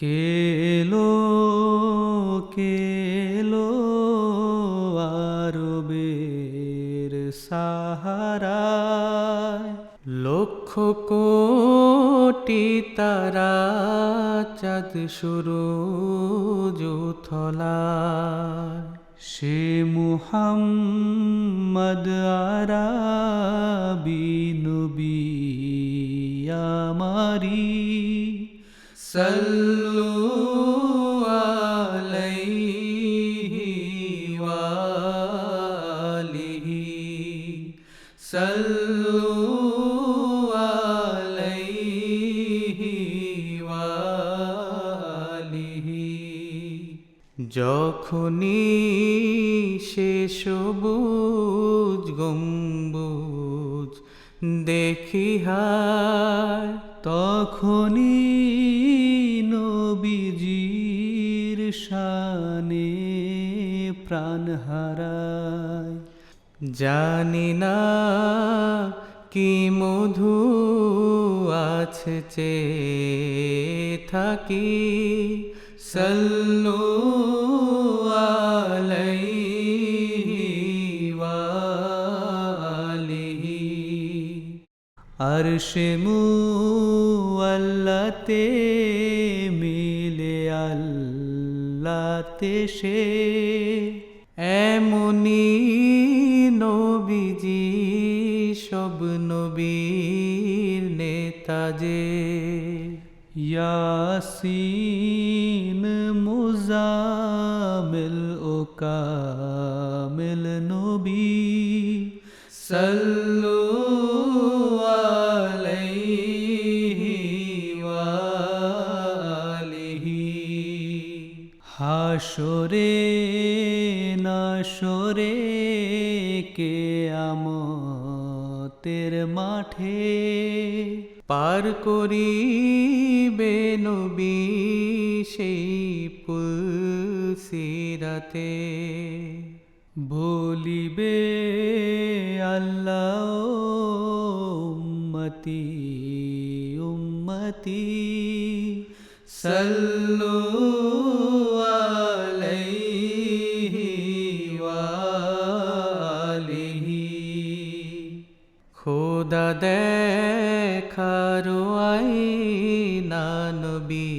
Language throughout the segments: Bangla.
কেলো কেলো আরবের সাহারায়? লক্ষ কোটি তারা চাঁদ শুরু জুথলায় সে মুহাম্মদ আরাবি নবী আমারি। সাল্লু যখনই সে সবুজ গম্বুজ দেখি হায় তখনই নবীজির শানে প্রাণ হারায় জানি না কি মধু আছে চে থাকি সল্লু আরশে মুআল্লাতে মিলে আল্লাতে সে। এমনি নবীজি, সব নবীর নেতা যে। ইয়াসিন মুজামিল ও কামিল নবী সাল্লু আলাইহি ওয়ালিহি হাসরে নাসরে কে আমতের মাঠে পার করিবে নবী সেই পুলসিরাতে। বলিবে আল্লাহ উম্মতি উম্মতি সল্লু দেখার আইনা নবী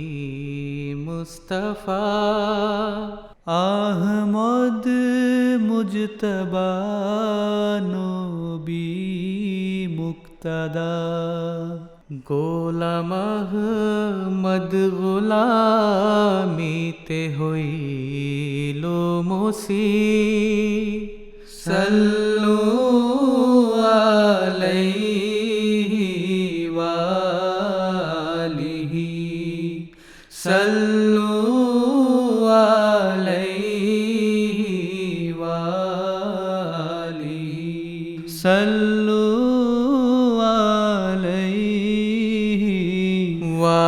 মুস্তফা। আহমদ মুজতবা নবী মুক্তদা। গোলাম আহমদ গোলামিতে হইল মুসি। সল্লু sallu alayhi wa alihi sallu alayhi wa